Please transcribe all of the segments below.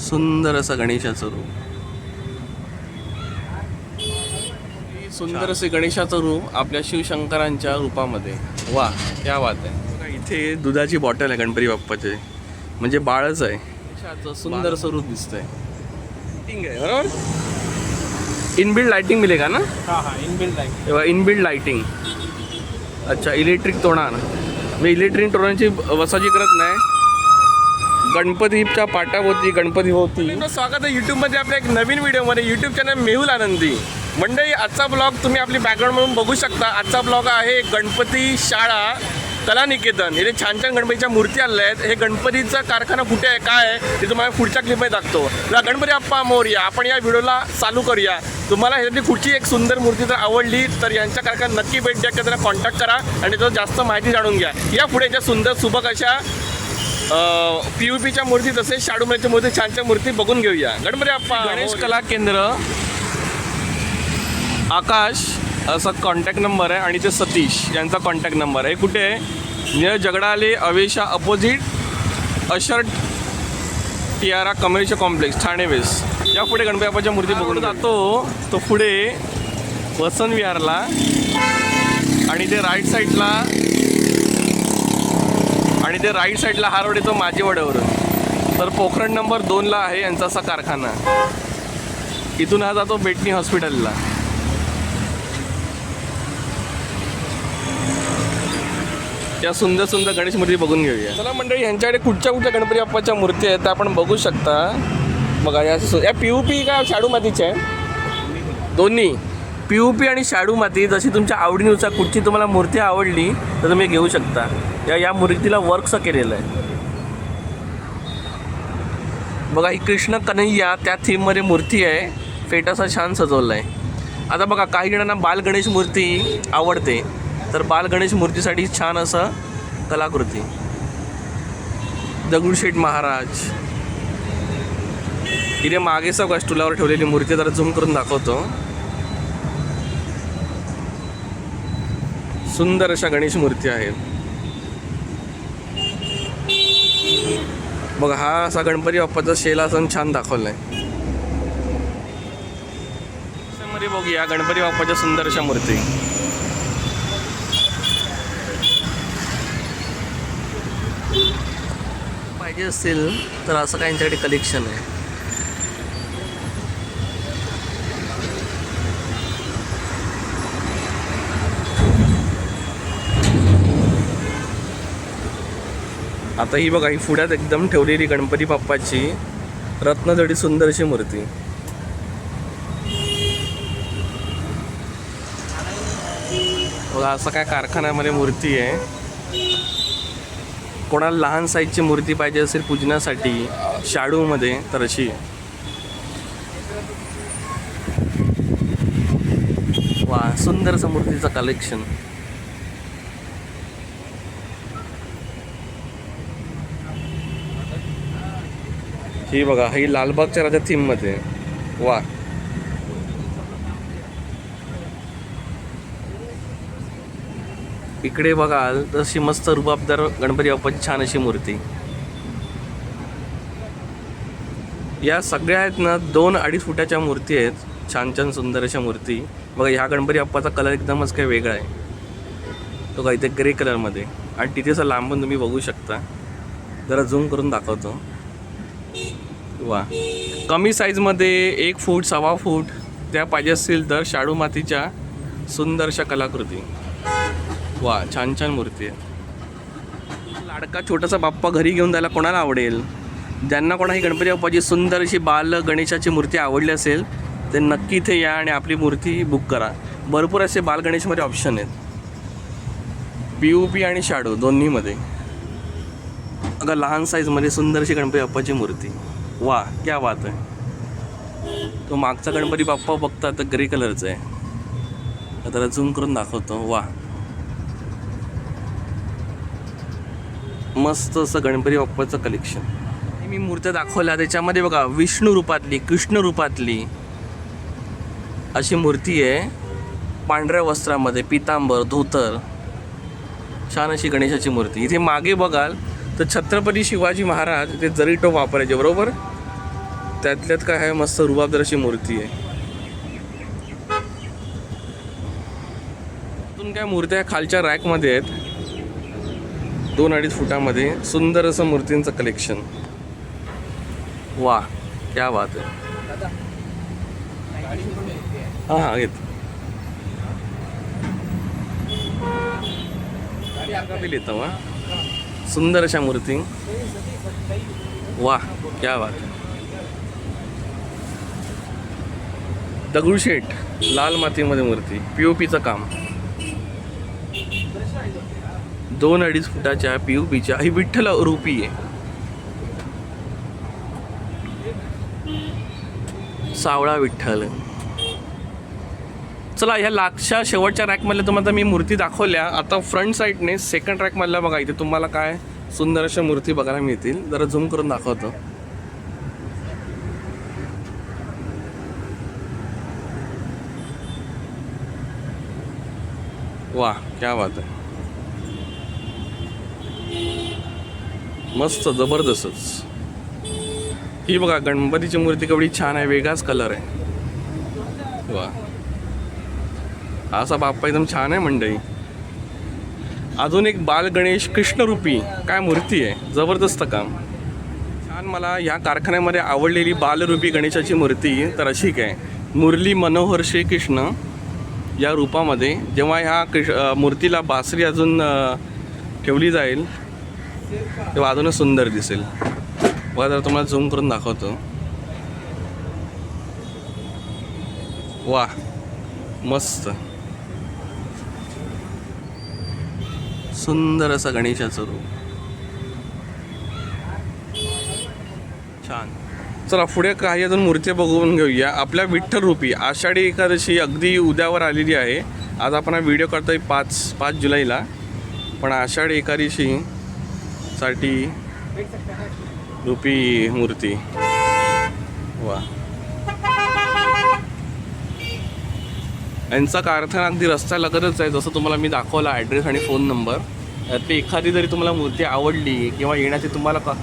सुंदर असं गणेशाचं रूप. सुंदर असे गणेशाचं रूप आपल्या शिवशंकरांच्या रूपामध्ये. वा क्या बात आहे. इथे दुधाची बॉटल आहे गणपती बाप्पाचे. म्हणजे बाळच आहे. गणेशाचं सुंदर असं रूप दिसतंय. लाइटिंग आहे बरोबर? इनबिल्ड लाइटिंग मिळेल का ना? हाँ हाँ इनबिल्ट लाइट तेव्हा इनबिल्ड लाइटिंग अच्छा इलेक्ट्रिक तोरण मी इलेक्ट्रिक तोरणाची वसाची करत नाही. गणपतीच्या पाटाभोवती गणपती होती. स्वागत आहे यूट्यूबमध्ये आपल्या एक नवीन व्हिडिओमध्ये. यूट्यूब चॅनल मेहुल आनंदी. मंडळी आजचा ब्लॉग तुम्ही आपली बॅकग्राऊंड म्हणून बघू शकता. आजचा ब्लॉग आहे गणपती शाळा कलानिकेतन. इथे छान छान गणपतीच्या मूर्ती आल्या आहेत. हे गणपतीचा कारखाना कुठे आहे? काय आहे? ते तुम्हाला पुढच्या क्लिपमध्ये दाखतो गणपती अप्पा मोरया आपण या व्हिडिओला चालू करूया. तुम्हाला ह्याच्यातली कुठची एक सुंदर मूर्ती जर आवडली तर यांच्या कारखान्यात नक्की भेट द्या. किंवा त्यांना कॉन्टॅक्ट करा आणि त्याला जास्त माहिती जाणून घ्या. या पुढे ज्या सुंदर सुबक अशा पी यू पीच्या मूर्ती तसेच शाडूमाच्या मूर्ती छान छान मूर्ती बघून घेऊया. गणपती अप्पा गणेश कला केंद्र. आकाश असा कॉन्टॅक्ट नंबर आहे. आणि ते सतीश यांचा कॉन्टॅक्ट नंबर आहे. कुठे आहे? जगडाले अवेशा अपोजिट अशर्ट टियारा कमरेच्या कॉम्प्लेक्स ठाणे वेस्ट या पुढे गणपती बाप्पाच्या मूर्ती बघून जातो. तो पुढे वसंत विहारला. आणि ते राईट साईडला आणि ते राईट साईडला हा रोड येतो माझेवाड्यावरून तर पोखरण नंबर दोनला आहे यांचा असा कारखाना. इथून हा जातो बेटनी हॉस्पिटलला त्या सुंदर सुंदर गणेश मूर्ती बघून घेऊया. चला मंडळी यांच्याकडे कुठच्या कुठच्या गणपती बाप्पाच्या मूर्ती आहेत त्या आपण बघू शकता. बघा या या पी यू पी का शाडू मातीच्या आहे दोन्ही. पी यू पी आणि शाडू माती जशी तुमच्या आवडीनुसार कुठची तुम्हाला मूर्ती आवडली तर तुम्ही घेऊ शकता. या या मूर्तीला वर्कचं केलेलं आहे. बघा ही कृष्ण कन्हैया त्या थीममध्ये मूर्ती आहे. फेटासा छान सजवला आहे आता बघा काही जणांना बाल गणेश मूर्ती आवडते तर बाल गणेश मूर्तीसाठी छान असं कलाकृती. दगडूशेठ महाराज. तिने मागे सगळ्या स्टुलावर ठेवलेली मूर्ती जरा झूम करून दाखवतो. सुंदर अशा गणेश मूर्ती आहेत. बघा हा असा गणपती बाप्पाचा शेलासन छान दाखवलाय. मध्ये बघूया गणपती बाप्पाच्या सुंदर अशा मूर्ती. पाहिजे असतील तर असं काहींच्याकडे कलेक्शन आहे. आता ही बघा ही पुढ्यात एकदम ठेवलेली गणपती बाप्पाची रत्नजडी सुंदरशी मूर्ती. बघा असं काय कारखान्यामध्ये मूर्ती आहे. कोणाला लहान साईजची मूर्ती पाहिजे असेल पूजनासाठी शाडूमध्ये तर अशी. वा सुंदरसं मूर्तीचं कलेक्शन ही बघा ही लालबागच्या राजा थीममध्ये. वा. इकडे बघाल तशी मस्त रुबाबदार गणपती बाप्पाची छान अशी मूर्ती. या सगळ्या आहेत ना दोन अडीच फुटाच्या मूर्ती आहेत. छान छान सुंदर अशा मूर्ती. बघा ह्या गणपती बाप्पाचा कलर एकदमच काही वेगळा आहे. तो का इथे ग्रे कलरमध्ये आणि तिथे असं लांबून तुम्ही बघू शकता. जरा झूम करून दाखवतो. वा. कमी साईजमध्ये एक फूट सव्वा फूट त्या पाहिजे असतील तर शाडू मातीच्या सुंदरशा कलाकृती. वा छान छान मूर्ती आहे. लाडका छोटासा बाप्पा घरी घेऊन जायला कोणाला आवडेल? ज्यांना कोणाही गणपती बाप्पाची सुंदर अशी बाल गणेशाची मूर्ती आवडली असेल ते नक्की इथे या आणि आपली मूर्ती बुक करा. भरपूर असे बाल गणेशमध्ये ऑप्शन आहेत. पी यू पी आणि शाडू दोन्हीमध्ये. अगं लहान साईजमध्ये सुंदरशी गणपती बाप्पाची मूर्ती. वा क्या बात आहे. तो मागचा गणपती बाप्पा बघता तर ग्रे कलरचा आहे. त्याला झूम करून दाखवतो. वा. मस्त असं गणपती बाप्पाचं कलेक्शन मी मूर्त्या दाखवल्या त्याच्यामध्ये बघा विष्णू रूपातली कृष्ण रूपातली अशी मूर्ती आहे. पांढऱ्या वस्त्रामध्ये पितांबर धोतर छान अशी गणेशाची मूर्ती. इथे मागे बघाल तर छत्रपती शिवाजी महाराज ते जरी टोप वापरायचे बरोबर? त्यातल्यात काय आहे मस्त रुबाबदार अशी मूर्ती आहे. अजून काय मूर्त्या खालच्या रॅकमध्ये आहेत. दोन अडीच फुटामध्ये. सुंदर असं मूर्तींचं कलेक्शन वा क्या बात आहे. हां हां घेत. बिल वा. सुंदर अशा मूर्ती. वा क्या बात दगडूशेठ लाल मातीमध्ये मूर्ती पी ओ पीचं काम. दोन अडीच फुटाच्या पी ओ पीच्या ही विठ्ठल रूपी आहे. सावळा विठ्ठल. चला ह्या लाखच्या शेवटच्या रॅकमधल्या तुम्हाला मी मूर्ती दाखवल्या. आता फ्रंट साईडने सेकंड रॅकमधल्या बघा इथे तुम्हाला काय सुंदर अशा मूर्ती बघायला मिळतील. जरा झूम करून दाखवतो. वा क्या बात आहे. मस्त जबरदस्तच. ही बघा गणपतीची मूर्ती केवढी छान आहे वेगळाच कलर आहे. वा. असा बाप्पा एकदम छान आहे मंडई अजून एक बाल गणेश कृष्णरूपी काय मूर्ती आहे जबरदस्त काम. छान मला ह्या कारखान्यामध्ये आवडलेली बालरूपी गणेशाची मूर्ती तर अशी काय. मुरली मनोहर श्रीकृष्ण या रूपामध्ये जेव्हा ह्या कृष मूर्तीला बासरी अजून ठेवली जाईल तेव्हा अजूनच सुंदर दिसेल. बघा जर तुम्हाला झूम करून दाखवतो. वा मस्त. सुंदर असं गणेशाचं रूप. छान. चला पुढे काही अजून मूर्ती बघून घेऊया. आपल्या विठ्ठल रूपी आषाढी एकादशी अगदी उद्यावर आलेली आहे. आज आपण हा व्हिडिओ करतोय पाच पाच जुलैला. पण आषाढी एकादशी साठी रूपी मूर्ती. वा. यांचा कारखाना अगदी रस्त्यालगतच आहे. जसं तुम्हाला मी दाखवला ॲड्रेस आणि फोन नंबर त्यातली एखादी जरी तुम्हाला मूर्ती आवडली किंवा येण्याची तुम्हाला क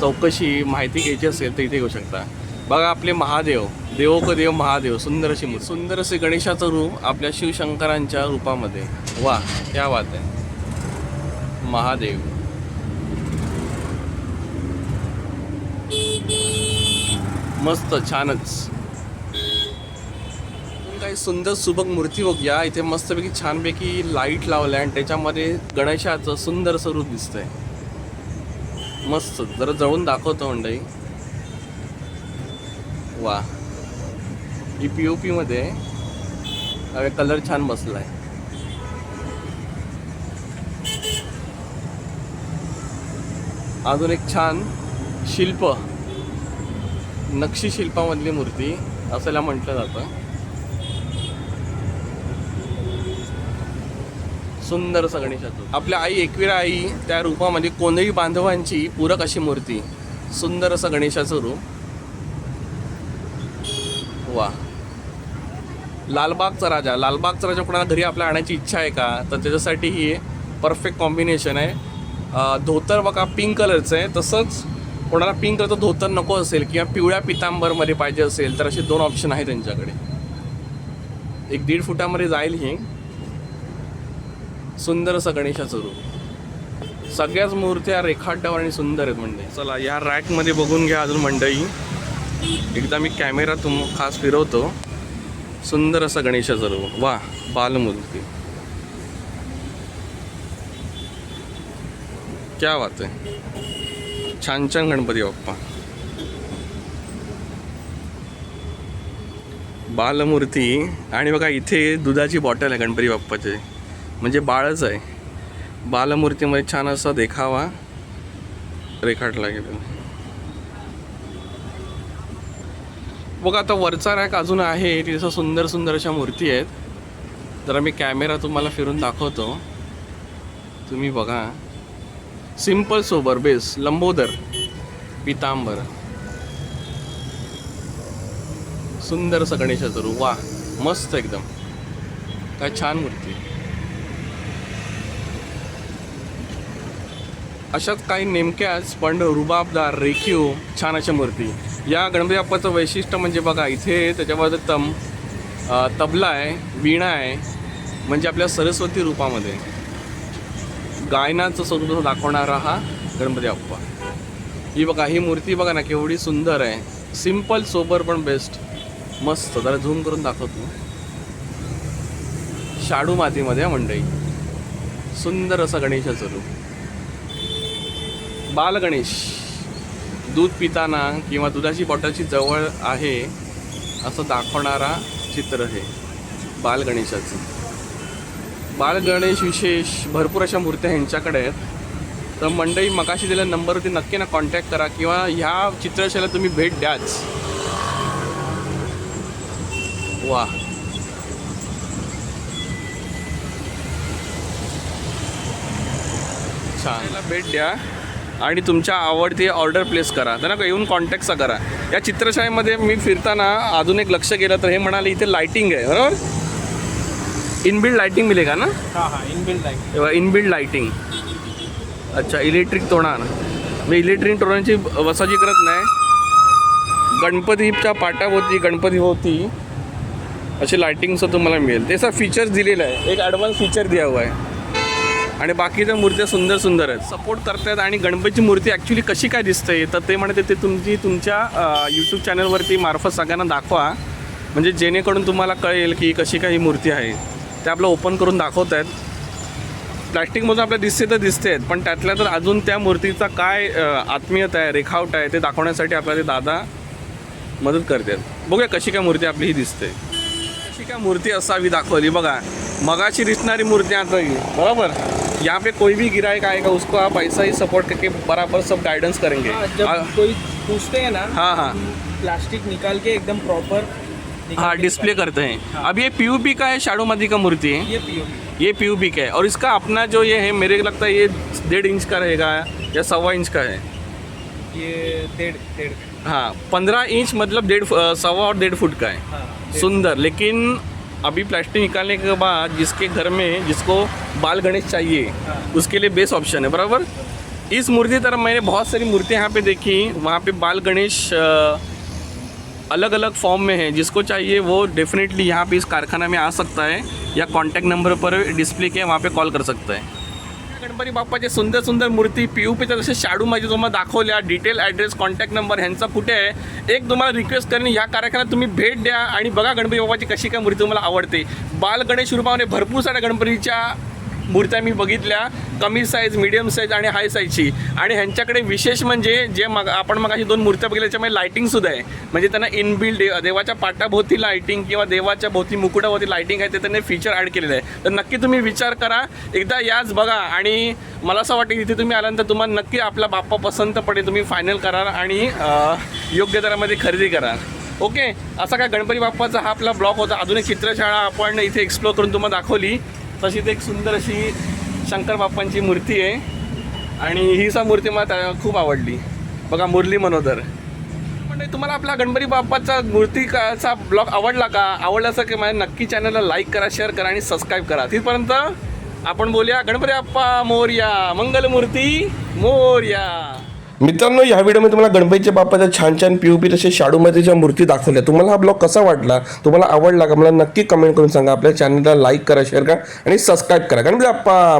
चौकशी माहिती घ्यायची असेल तर इथे घेऊ शकता. बघा आपले महादेव देवोकदेव देव महादेव सुंदर अशी मूर्ती. सुंदर असे गणेशाचं रूप आपल्या शिवशंकरांच्या रूपामध्ये. वा त्या बात आहे. महादेव. मस्त छानच. काही सुंदर सुबक मूर्ती बघूया. इथे मस्तपैकी छानपैकी लाइट लावल्या आणि त्याच्यामध्ये गणेशाचं सुंदर स्वरूप दिसतंय. मस्त. जरा जवळून दाखवतो मंडळी वा. ही पी ओ पीमध्ये अरे कलर छान बसला आहे अजून एक छान शिल्प. नक्षी शिल्पामधली मूर्ती असायला म्हटलं जातं. सुंदर असं गणेशाचं आपल्या आई एकविरा आई त्या रूपामध्ये कोणीही बांधवांची पूरक अशी मूर्ती. सुंदर असं गणेशाचं रूप. वा. लालबागचा राजा. लालबागचा राजा कोणाला घरी आपल्या आणायची इच्छा आहे का? तर त्याच्यासाठी ही परफेक्ट कॉम्बिनेशन आहे. धोतर बघा पिंक कलरचं आहे. तसंच कोणाला पिंक कलरचं धोतर नको असेल किंवा पिवळ्या पितांबरमध्ये पाहिजे असेल तर असे दोन ऑप्शन आहे त्यांच्याकडे. एक दीड फुटामध्ये जाईल ही. सुंदर असं गणेशाचं रूप. सगळ्याच मूर्त्या रेखाटल्यावर आणि सुंदर आहेत म्हणजे. चला या रॅकमध्ये बघून घ्या अजून मंडई एकदा मी कॅमेरा तुम खास फिरवतो. सुंदर असं गणेशाचं रूप. वा बालमूर्ती. क्या बात आहे. छान छान गणपती बाप्पा. बालमूर्ती. आणि बघा इथे दुधाची बॉटल आहे गणपती बाप्पाचे. म्हणजे बाळच आहे. बालमूर्तीमध्ये छान असा देखावा. रेखाटला गेलेला बघा आता वरचा रॅक अजून आहे. तिथं सुंदर सुंदर अशा मूर्ती आहेत. जरा मी कॅमेरा तुम्हाला फिरून दाखवतो. तुम्ही बघा. सिंपल सोबर बेस लंबोदर पितांबर. सुंदर असं गणेशाचं रूप. वा मस्त एकदम. काय छान मूर्ती. अशाच काही नेमक्याच पण रुबाबदार रेखीव छान अशा मूर्ती. या गणपती बाप्पाचं वैशिष्ट्य म्हणजे बघा इथे त्याच्यावर तम तबला आहे वीणा आहे म्हणजे आपल्या सरस्वती रूपामध्ये. गायनाचं स्वरूप दाखवणारा हा गणपती बाप्पा ही बघा ही मूर्ती बघा ना केवढी सुंदर आहे. सिंपल सोबर पण बेस्ट. मस्त जरा झूम करून दाखवतो. शाडू मातीमध्ये मंडई. सुंदर असं गणेशाचं रूप. बालगणेश. दूध पिताना किंवा दुधाची बॉटलची जवळ आहे असं दाखवणारा चित्र हे. बालगणेशाचं. बालगणेश विशेष भरपूर अशा मूर्त्या ह्यांच्याकडे आहेत. तर मंडळी मकाशी दिलेल्या नंबरवरती नक्की ना कॉन्टॅक्ट करा किंवा ह्या चित्रशाला तुम्ही भेट द्याच. वा. छान. भेट द्या. आणि तुमच्या आवडती ऑर्डर प्लेस करा. त्यांना येऊन कॉन्टॅक्टचा करा. या चित्रशाळेमध्ये मी फिरताना अजून एक लक्ष केलं तर हे म्हणाले इथे लाइटिंग आहे बरोबर? इनबिल्ड लाइटिंग मिळेल का ना? हाँ हाँ लाइट तेव्हा इनबिल्ड लाइटिंग अच्छा इलेक्ट्रिक तोरण मी इलेक्ट्रिक तोरणाची वसाजी करत नाही. गणपतीच्या पाटाभोवती गणपती होती अशी लाइटिंगचं तुम्हाला मिळेल. त्याचा फीचर्स दिलेलं आहे. एक ॲडव्हान्स फीचर द्या हुआ आहे आणि बाकीच्या मूर्त्या सुंदर सुंदर आहेत सपोर्ट करतायत आणि गणपतीची मूर्ती ॲक्च्युली कशी काय दिसते तर ते म्हणते ते तुमची तुमच्या यूट्यूब चॅनलवरती मार्फत सगळ्यांना दाखवा. म्हणजे जेणेकरून तुम्हाला कळेल की कशी काय ही मूर्ती आहे. ते आपलं ओपन करून दाखवत आहेत प्लॅस्टिकमधून आपल्याला दिसते तर दिसते आहेत पण त्यातल्या तर अजून त्या मूर्तीचा काय आत्मीयता आहे रेखावट आहे ते दाखवण्यासाठी आपल्याला ते दादा मदत करतात. बघूया कशी काय मूर्ती आपली ही दिसते. कशी काय मूर्ती असावी दाखवली बघा. मगाशी दिसणारी मूर्ती आता ही. बरोबर? यहाँ पे कोई भी गिराएगा आएगा उसको आप ऐसा ही सपोर्ट करके बराबर सब गाइडेंस करेंगे। हाँ, जब हाँ कोई पूछते हैं ना हाँ हाँ। प्लास्टिक निकाल के एकदम प्रॉपर हाँ डिस्प्ले करते हैं। हाँ। अब ये पी का है शाडो मादी का मूर्ति है। ये पीओपी ये पी का है। और इसका अपना जो ये है मेरे को लगता है ये डेढ़ इंच का रहेगा या सवा इंच का है। ये डेढ़ डेढ़। हाँ पंद्रह इंच मतलब डेढ़ सवा और डेढ़ फुट का है। हाँ सुंदर लेकिन अभी प्लास्टिक निकालने के बाद जिसके घर में जिसको बाल गणेश चाहिए। उसके लिए बेस्ट ऑप्शन है, बराबर इस मूर्ति तरफ़ मैंने बहुत सारी मूर्तियाँ यहाँ पे देखी, वहाँ पे बाल गणेश अलग अलग फॉर्म में है जिसको चाहिए वो डेफिनेटली यहाँ पे इस कारखाना में आ सकता है या कॉन्टैक्ट नंबर पर डिस्प्ले के वहाँ पे कॉल कर सकता है गणपती बाप्पाचे सुंदर सुंदर मूर्ती पी यू पीच्या जसे शाडू माझी तुम्हाला दाखवल्या डिटेल ॲड्रेस कॉन्टॅक्ट नंबर ह्यांचा कुठे आहे एक तुम्हाला रिक्वेस्ट करणे ह्या कार्यक्रमात तुम्ही भेट द्या आणि बघा गणपती बाप्पाची कशी काय मूर्ती तुम्हाला आवडते. बाल गणेश रूपामध्ये भरपूर साऱ्या गणपतीच्या मूर्त्या मी बघितल्या कमी साईज मिडियम साईज आणि हाय साईजची आणि ह्यांच्याकडे विशेष म्हणजे जे मग आपण मग अशी दोन मूर्त्या बघितल्या त्याच्यामध्ये लायटिंगसुद्धा आहे. म्हणजे त्यांना इनबिल्ड दे देवाच्या पाटाभोवती लायटिंग किंवा देवाच्या भोवती मुकुटाभोवती लायटिंग आहे ते त्यांनी फीचर ॲड केलेलं आहे. तर नक्की तुम्ही विचार करा एकदा याच बघा. आणि मला असं वाटतं की इथे तुम्ही आल्यानंतर तुम्हाला नक्की आपला बाप्पा पसंत पडेल तुम्ही फायनल करा आणि योग्य दरामध्ये खरेदी करा ओके असा काय गणपती बाप्पाचा हा आपला ब्लॉग होता. अजून एक चित्रशाळा आपण इथे एक्सप्लोर करून तुम्हाला दाखवली. तशीच एक सुंदर अशी शंकर बाप्पांची मूर्ती आहे. आणि ही सा मूर्ती मला त्या- खूप आवडली. बघा मुरली मनोदर. म्हणजे तुम्हाला आपला गणपती बाप्पाचा मूर्ती काचा ब्लॉग आवडला का? आवडला असं की माझ्या नक्की चॅनलला लाईक करा शेअर करा आणि सबस्क्राईब करा. तिथपर्यंत आपण बोलूया गणपती बाप्पा मोर्या मंगलमूर्ती मोर्या. मित्रांनो या व्हिडिओमध्ये तुम्हाला गणपतीच्या बाप्पाच्या छान छान पी पी तसे शाडूमातीच्या मूर्ती दाखवल्या. तुम्हाला हा ब्लॉग कसा वाटला? तुम्हाला आवडला का? मला नक्की कमेंट करून सांगा. आपल्या चॅनलला लाईक करा शेअर करा आणि सबस्क्राईब करा. गणपती बाप्पा!